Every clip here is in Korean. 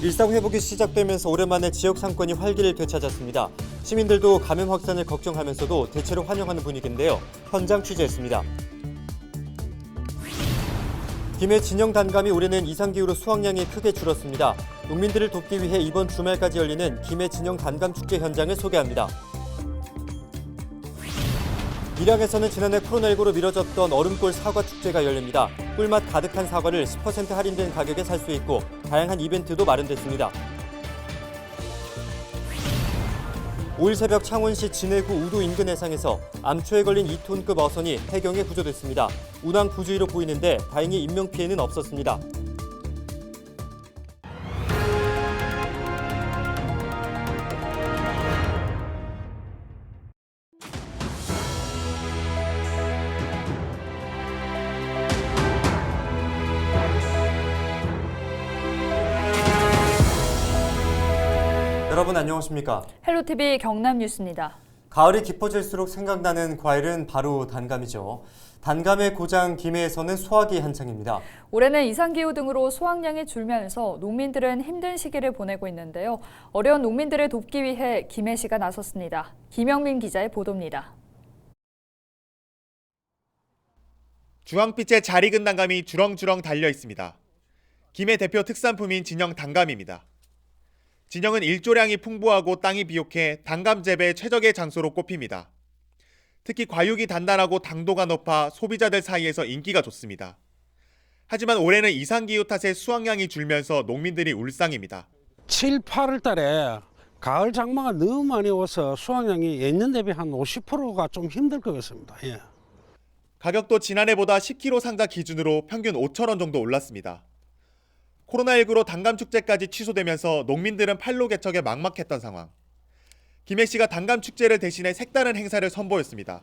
일상 회복이 시작되면서 오랜만에 지역 상권이 활기를 되찾았습니다. 시민들도 감염 확산을 걱정하면서도 대체로 환영하는 분위기인데요. 현장 취재했습니다. 김해 진영 단감이 올해는 이상 기후로 수확량이 크게 줄었습니다. 농민들을 돕기 위해 이번 주말까지 열리는 김해 진영 단감 축제 현장을 소개합니다. 밀양에서는 지난해 코로나19로 미뤄졌던 얼음골 사과 축제가 열립니다. 꿀맛 가득한 사과를 10% 할인된 가격에 살 수 있고 다양한 이벤트도 마련됐습니다. 5일 새벽 창원시 진해구 우도 인근 해상에서 암초에 걸린 2톤급 어선이 해경에 구조됐습니다. 운항 부주의로 보이는데 다행히 인명 피해는 없었습니다. 여러분 안녕하십니까? 헬로티비 경남 뉴스입니다. 가을이 깊어질수록 생각나는 과일은 바로 단감이죠. 단감의 고장 김해에서는 수확이 한창입니다. 올해는 이상기후 등으로 수확량이 줄면서 농민들은 힘든 시기를 보내고 있는데요. 어려운 농민들을 돕기 위해 김해시가 나섰습니다. 김영민 기자의 보도입니다. 주황빛의 잘 익은 단감이 주렁주렁 달려 있습니다. 김해 대표 특산품인 진영 단감입니다. 진영은 일조량이 풍부하고 땅이 비옥해 단감 재배 최적의 장소로 꼽힙니다. 특히 과육이 단단하고 당도가 높아 소비자들 사이에서 인기가 좋습니다. 하지만 올해는 이상기후 탓에 수확량이 줄면서 농민들이 울상입니다. 7, 8월 달에 가을 장마가 너무 많이 와서 수확량이 예년 대비 한 50%가 좀 힘들 것 같습니다. 예. 가격도 지난해보다 10kg 상자 기준으로 평균 5,000원 정도 올랐습니다. 코로나19로 단감 축제까지 취소되면서 농민들은 팔로 개척에 막막했던 상황. 김해 씨가 단감 축제를 대신해 색다른 행사를 선보였습니다.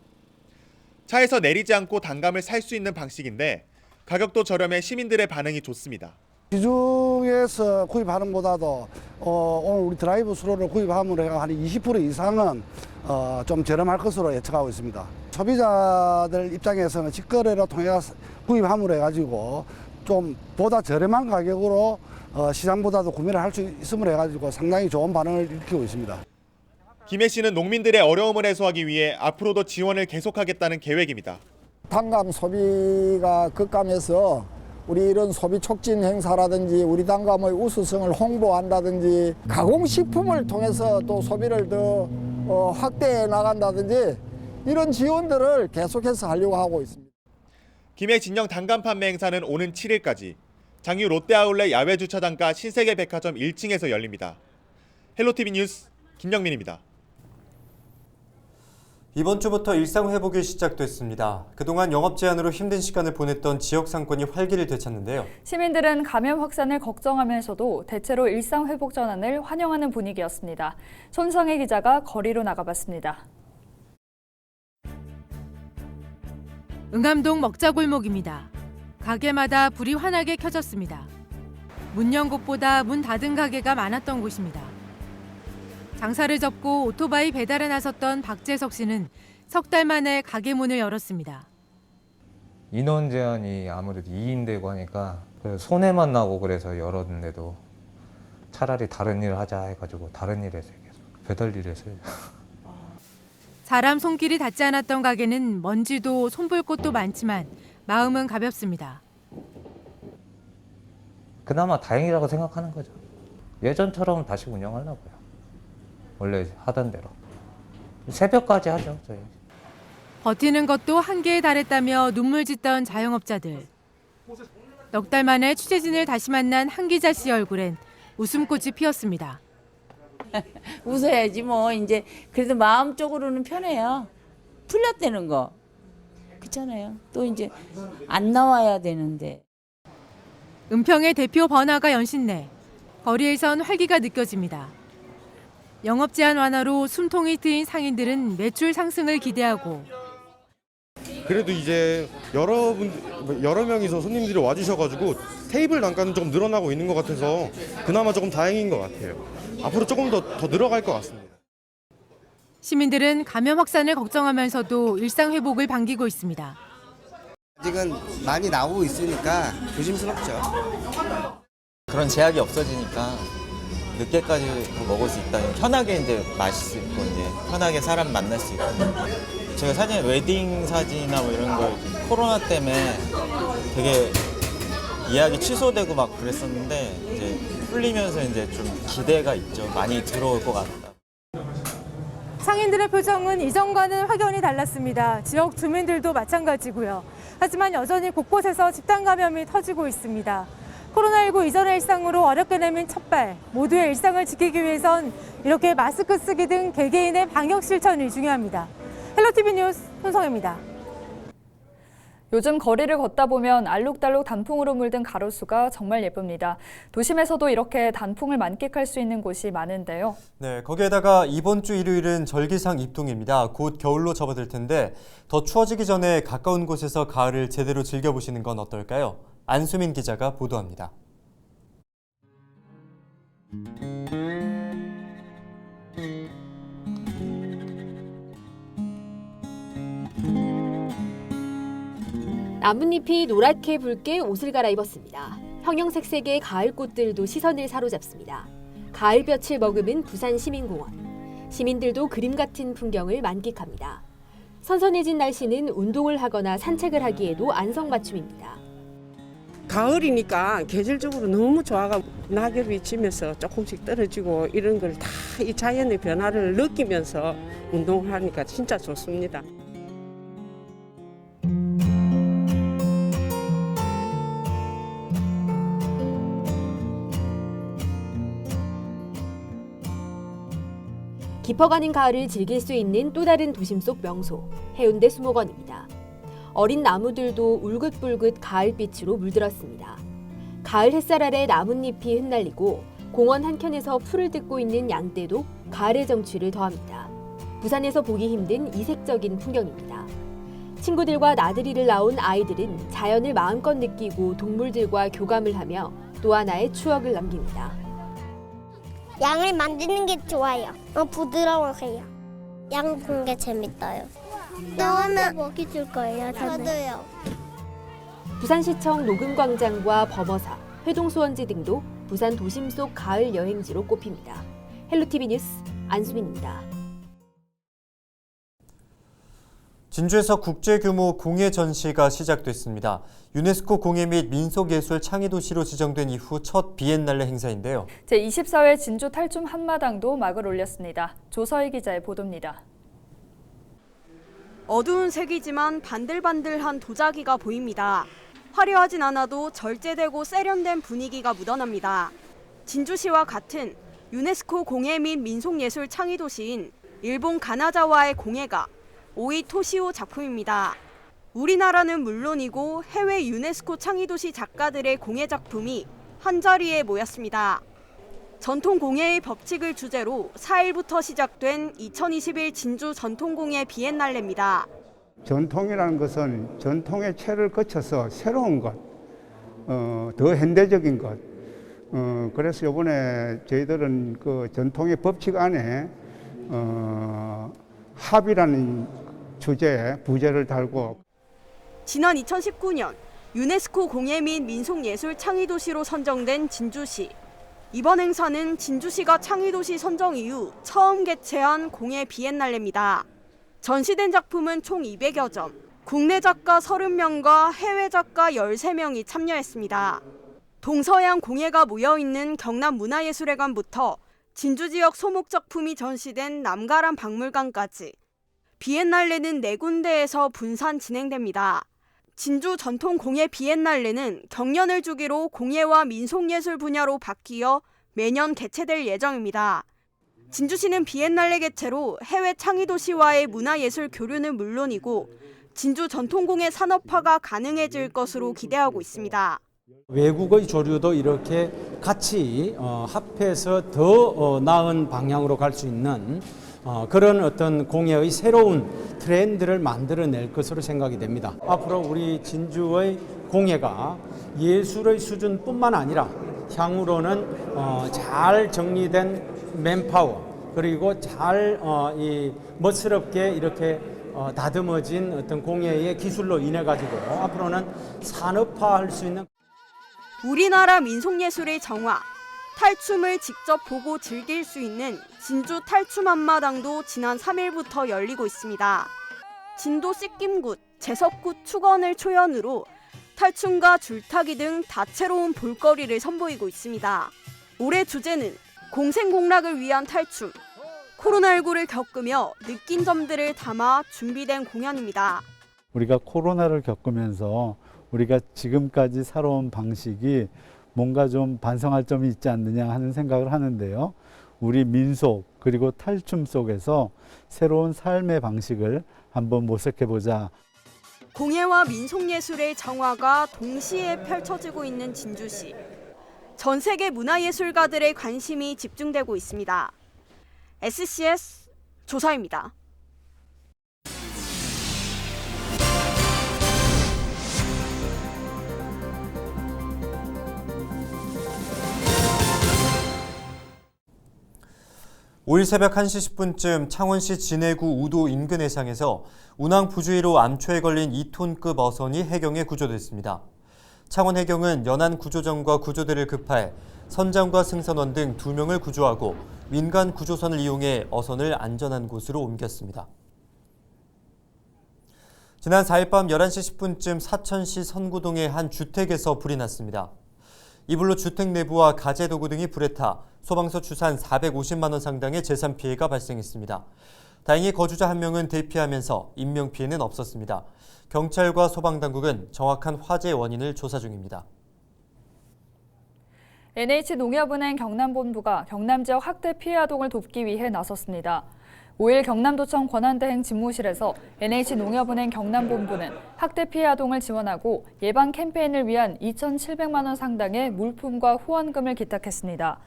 차에서 내리지 않고 단감을 살 수 있는 방식인데 가격도 저렴해 시민들의 반응이 좋습니다. 시중에서 구입하는 보다도 어, 오늘 우리 드라이브 스루를 구입함으로 한20% 이상은 어, 좀 저렴할 것으로 예측하고 있습니다. 소비자들 입장에서는 직거래로 통해 구입함으로 해가지고 좀 보다 저렴한 가격으로 어, 시장보다도 구매를 할 수 있음으로 해가지고 상당히 좋은 반응을 일으키고 있습니다. 김해 씨는 농민들의 어려움을 해소하기 위해 앞으로도 지원을 계속하겠다는 계획입니다. 단감 소비가 급감해서 우리 이런 소비 촉진 행사라든지 우리 단감의 우수성을 홍보한다든지 가공식품을 통해서 또 소비를 더 어, 확대해 나간다든지 이런 지원들을 계속해서 하려고 하고 있습니다. 김해 진영 단감 판매 행사는 오는 7일까지 장유 롯데아울렛 야외 주차장가 신세계 백화점 1층에서 열립니다. 헬로티비 뉴스 김영민입니다. 이번 주부터 일상 회복이 시작됐습니다. 그동안 영업 제한으로 힘든 시간을 보냈던 지역 상권이 활기를 되찾는데요. 시민들은 감염 확산을 걱정하면서도 대체로 일상 회복 전환을 환영하는 분위기였습니다. 손성혜 기자가 거리로 나가봤습니다. 응암동 먹자골목입니다. 가게마다 불이 환하게 켜졌습니다. 문 연 곳보다 문 닫은 가게가 많았던 곳입니다. 장사를 접고 오토바이 배달에 나섰던 박재석 씨는 석 달 만에 가게 문을 열었습니다. 인원 제한이 아무래도 2인 되고 하니까 그 손해만 나고 그래서 열었는데도 차라리 다른 일을 하자 해가지고 다른 일 했어요 계속 배달 일 했어요 사람 손길이 닿지 않았던 가게는 먼지도 손볼 곳도 많지만 마음은 가볍습니다. 그나마 다행이라고 생각하는 거죠 예전처럼 다시 운영하려고요 원래 하던 대로 새벽까지 하죠 저희 버티는 것도 한계에 달했다며 눈물 짓던 자영업자들. 넉 달 만에 취재진을 다시 만난 한 기자 씨 얼굴엔 웃음꽃이 피었습니다. 웃어야지 뭐 이제 그래도 마음적으로는 편해요. 풀렸다는 거. 그렇잖아요. 또 이제 안 나와야 되는데. 은평의 대표 번화가 연신내. 거리에선 활기가 느껴집니다. 영업 제한 완화로 숨통이 트인 상인들은 매출 상승을 기대하고 그래도 이제 여러분 여러 명이서 손님들이 와주셔가지고 테이블 단가는 조금 늘어나고 있는 것 같아서 그나마 조금 다행인 것 같아요. 앞으로 조금 더 더 늘어갈 것 같습니다. 시민들은 감염 확산을 걱정하면서도 일상 회복을 반기고 있습니다. 아직은 많이 나오고 있으니까 조심스럽죠. 그런 제약이 없어지니까 늦게까지 먹을 수 있다니 편하게 이제 마실 수 있고 이제 편하게 사람 만날 수 있고 제가 사진 웨딩 사진이나 뭐 이런 걸 코로나 때문에 되게 예약이 취소되고 막 그랬었는데 이제 풀리면서 이제 좀 기대가 있죠. 많이 들어올 것 같다. 상인들의 표정은 이전과는 확연히 달랐습니다. 지역 주민들도 마찬가지고요. 하지만 여전히 곳곳에서 집단 감염이 터지고 있습니다. 코로나19 이전의 일상으로 어렵게 내민 첫발, 모두의 일상을 지키기 위해선 이렇게 마스크 쓰기 등 개개인의 방역 실천이 중요합니다. 헬로티비 뉴스 손성입니다. 요즘 거리를 걷다 보면 알록달록 단풍으로 물든 가로수가 정말 예쁩니다. 도심에서도 이렇게 단풍을 만끽할 수 있는 곳이 많은데요. 네, 거기에다가 이번 주 일요일은 절기상 입동입니다. 곧 겨울로 접어들 텐데 더 추워지기 전에 가까운 곳에서 가을을 제대로 즐겨보시는 건 어떨까요? 안수민 기자가 보도합니다. 나뭇잎이 노랗게 붉게 옷을 갈아입었습니다. 형형색색의 가을 꽃들도 시선을 사로잡습니다. 가을볕을 머금은 부산 시민공원. 시민들도 그림 같은 풍경을 만끽합니다. 선선해진 날씨는 운동을 하거나 산책을 하기에도 안성맞춤입니다. 가을이니까 계절적으로 너무 좋아가 낙엽이 지면서 조금씩 떨어지고 이런 걸 다 이 자연의 변화를 느끼면서 운동을 하니까 진짜 좋습니다. 깊어가는 가을을 즐길 수 있는 또 다른 도심 속 명소, 해운대 수목원입니다. 어린 나무들도 울긋불긋 가을빛으로 물들었습니다. 가을 햇살 아래 나뭇잎이 흩날리고 공원 한켠에서 풀을 뜯고 있는 양떼도 가을의 정취를 더합니다. 부산에서 보기 힘든 이색적인 풍경입니다. 친구들과 나들이를 나온 아이들은 자연을 마음껏 느끼고 동물들과 교감을 하며 또 하나의 추억을 남깁니다. 양을 만드는 게 좋아요. 어, 부드러워해요. 양본게 재밌어요. 너는 먹이 줄 거예요. 저도요. 부산시청 녹음광장과 범어사, 회동수원지 등도 부산 도심 속 가을 여행지로 꼽힙니다. 헬로티비 뉴스 안수민입니다. 진주에서 국제 규모 공예 전시가 시작됐습니다. 유네스코 공예 및 민속예술 창의도시로 지정된 이후 첫 비엔날레 행사인데요. 제24회 진주 탈춤 한마당도 막을 올렸습니다. 조서희 기자의 보도입니다. 어두운 색이지만 반들반들한 도자기가 보입니다. 화려하진 않아도 절제되고 세련된 분위기가 묻어납니다. 진주시와 같은 유네스코 공예 및 민속예술 창의도시인 일본 가나자와의 공예가 오이 토시오 작품입니다. 우리나라는 물론이고 해외 유네스코 창의도시 작가들의 공예 작품이 한자리에 모였습니다. 전통 공예의 법칙을 주제로 4일부터 시작된 2021 진주 전통공예 비엔날레입니다. 전통이라는 것은 전통의 체를 거쳐서 새로운 것, 어, 더 현대적인 것. 어, 그래서 이번에 저희들은 그 전통의 법칙 안에 어, 합이라는 주제에 부제를 달고 지난 2019년 유네스코 공예 및 민속예술 창의도시로 선정된 진주시. 이번 행사는 진주시가 창의도시 선정 이후 처음 개최한 공예 비엔날레입니다. 전시된 작품은 총 200여 점, 국내 작가 30명과 해외 작가 13명이 참여했습니다. 동서양 공예가 모여 있는 경남 문화예술회관부터 진주 지역 소목 작품이 전시된 남가람 박물관까지 비엔날레는 네 군데에서 분산 진행됩니다. 진주 전통 공예 비엔날레는 경년을 주기로 공예와 민속예술 분야로 바뀌어 매년 개최될 예정입니다. 진주시는 비엔날레 개최로 해외 창의도시와의 문화예술 교류는 물론이고 진주 전통공예 산업화가 가능해질 것으로 기대하고 있습니다. 외국의 조류도 이렇게 같이 어, 합해서 더 어, 나은 방향으로 갈 수 있는 어, 그런 어떤 공예의 새로운 트렌드를 만들어낼 것으로 생각이 됩니다. 앞으로 우리 진주의 공예가 예술의 수준뿐만 아니라 향후로는 어, 잘 정리된 맨파워 그리고 잘 어, 이 멋스럽게 이렇게 어, 다듬어진 어떤 공예의 기술로 인해 가지고 앞으로는 산업화할 수 있는 우리나라 민속예술의 정화, 탈춤을 직접 보고 즐길 수 있는 진주 탈춤 한마당도 지난 3일부터 열리고 있습니다. 진도 씻김굿, 제석굿 축원을 초연으로 탈춤과 줄타기 등 다채로운 볼거리를 선보이고 있습니다. 올해 주제는 공생공락을 위한 탈춤. 코로나19를 겪으며 느낀 점들을 담아 준비된 공연입니다. 우리가 코로나를 겪으면서 우리가 지금까지 살아온 방식이 뭔가 좀 반성할 점이 있지 않느냐 하는 생각을 하는데요. 우리 민속 그리고 탈춤 속에서 새로운 삶의 방식을 한번 모색해 보자. 공예와 민속 예술의 정화가 동시에 펼쳐지고 있는 진주시. 전 세계 문화예술가들의 관심이 집중되고 있습니다. SCS 조사입니다. 오일 새벽 1시 10분쯤 창원시 진해구 우도 인근 해상에서 운항 부주의로 암초에 걸린 2톤급 어선이 해경에 구조됐습니다. 창원 해경은 연안 구조정과 구조대를 급파해 선장과 승선원 등 2명을 구조하고 민간 구조선을 이용해 어선을 안전한 곳으로 옮겼습니다. 지난 4일 밤 11시 10분쯤 사천시 선구동의 한 주택에서 불이 났습니다. 이불로 주택 내부와 가재 도구 등이 불에 타 소방서 추산 450만 원 상당의 재산 피해가 발생했습니다. 다행히 거주자 한 명은 대피하면서 인명 피해는 없었습니다. 경찰과 소방 당국은 정확한 화재 원인을 조사 중입니다. NH농협은행 경남본부가 경남 지역 학대 피해 아동을 돕기 위해 나섰습니다. 5일 경남도청 권한대행 집무실에서 NH농협은행 경남본부는 학대 피해 아동을 지원하고 예방 캠페인을 위한 2,700만 원 상당의 물품과 후원금을 기탁했습니다.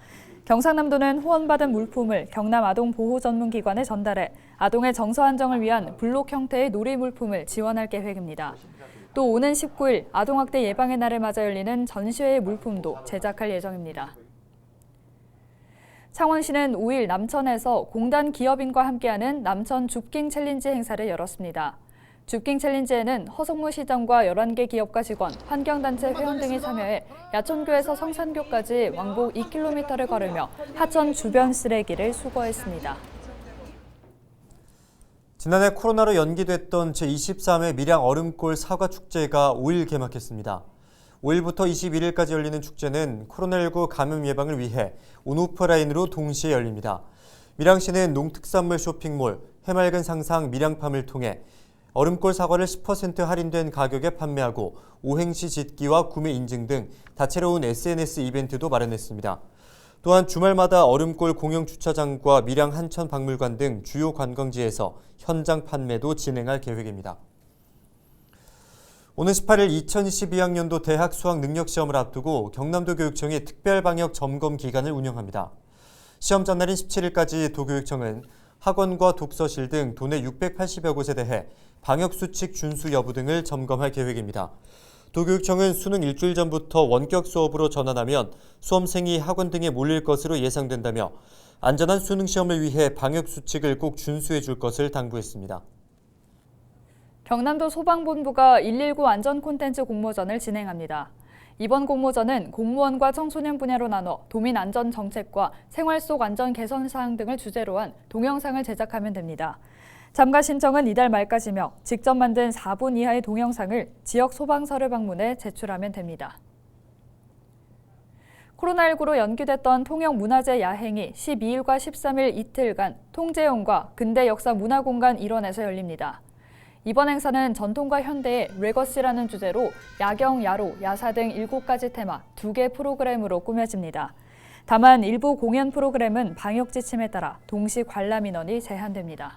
경상남도는 후원받은 물품을 경남 아동 보호 전문 기관에 전달해 아동의 정서 안정을 위한 블록 형태의 놀이 물품을 지원할 계획입니다. 또 오는 19일 아동학대 예방의 날을 맞아 열리는 전시회의 물품도 제작할 예정입니다. 창원시는 5일 남천에서 공단 기업인과 함께하는 남천 줍깅 챌린지 행사를 열었습니다. 줍깅 챌린지에는 허성무 시장과 11개 기업가 직원, 환경단체 회원 등이 참여해 야천교에서 성산교까지 왕복 2km를 걸으며 하천 주변 쓰레기를 수거했습니다. 지난해 코로나로 연기됐던 제23회 밀양 얼음골 사과 축제가 5일 개막했습니다. 5일부터 21일까지 열리는 축제는 코로나19 감염 예방을 위해 온오프라인으로 동시에 열립니다. 밀양시는 농특산물 쇼핑몰, 해맑은 상상 밀양팜을 통해 얼음골 사과를 10% 할인된 가격에 판매하고 오행시 짓기와 구매 인증 등 다채로운 SNS 이벤트도 마련했습니다. 또한 주말마다 얼음골 공영 주차장과 밀양 한천 박물관 등 주요 관광지에서 현장 판매도 진행할 계획입니다. 오는 18일 2022학년도 대학 수학 능력 시험을 앞두고 경남도 교육청이 특별 방역 점검 기간을 운영합니다. 시험 전날인 17일까지 도교육청은 학원과 독서실 등 도내 680여 곳에 대해 방역 수칙 준수 여부 등을 점검할 계획입니다. 도교육청은 수능 일주일 전부터 원격 수업으로 전환하면 수험생이 학원 등에 몰릴 것으로 예상된다며 안전한 수능 시험을 위해 방역 수칙을 꼭 준수해 줄 것을 당부했습니다. 경남도 소방본부가 119 안전 콘텐츠 공모전을 진행합니다. 이번 공모전은 공무원과 청소년 분야로 나눠 도민 안전 정책과 생활 속 안전 개선 사항 등을 주제로 한 동영상을 제작하면 됩니다. 참가 신청은 이달 말까지며 직접 만든 4분 이하의 동영상을 지역 소방서를 방문해 제출하면 됩니다. 코로나19로 연기됐던 통영문화제 야행이 12일과 13일 이틀간 통제용과 근대 역사 문화공간 일원에서 열립니다. 이번 행사는 전통과 현대의 레거시라는 주제로 야경, 야로, 야사 등 7가지 테마 2개 프로그램으로 꾸며집니다. 다만 일부 공연 프로그램은 방역 지침에 따라 동시 관람 인원이 제한됩니다.